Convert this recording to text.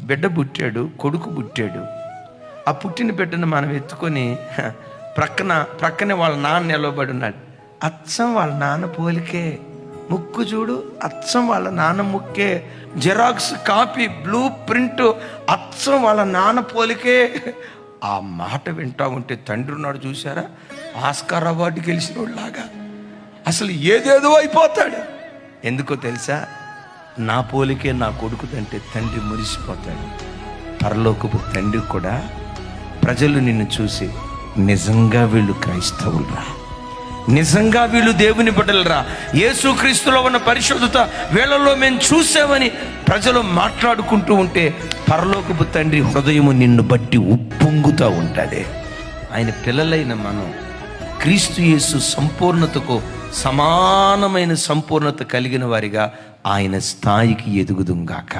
బిడ్డ పుట్టాడు కొడుకు పుట్టాడు. ఆ పుట్టిన బిడ్డను మనం ఎత్తుకొని ప్రక్కన ప్రక్కనే వాళ్ళ నాన్న నిలబడి ఉన్నాడు. అచ్చం వాళ్ళ నాన్న పోలికే. ముక్కు చూడు అచ్చం వాళ్ళ నాన్న ముక్కే. జెరాక్స్ కాపీ బ్లూ ప్రింట్ అచ్చం వాళ్ళ నాన్న పోలికే. ఆ మాట వింటా ఉంటే తండ్రి ఉన్నాడు చూసారా ఆస్కార్ అవార్డు గెలిచిన అసలు ఏదేదో అయిపోతాడు. ఎందుకో తెలుసా? నా పోలికే నా కొడుకుదంటే తండ్రి మురిసిపోతాడు. పరలోకపు తండ్రి కూడా ప్రజలు నిన్ను చూసి నిజంగా వీళ్ళు క్రైస్తవులరా? నిజంగా వీళ్ళు దేవుని బిడ్డలరా? యేసుక్రీస్తులో ఉన్న పరిశుద్ధత వీళ్ళలో మేము చూసామని ప్రజలు మాట్లాడుకుంటూ ఉంటే పరలోకపు తండ్రి హృదయము నిన్ను బట్టి ఉప్పొంగుతూ ఉంటుంది ఆయన పిల్లలైన మనం క్రీస్తు యేసు సంపూర్ణతకు సమానమైన సంపూర్ణత కలిగిన వారిగా ఆయన స్థాయికి ఎదుగుదుంగాక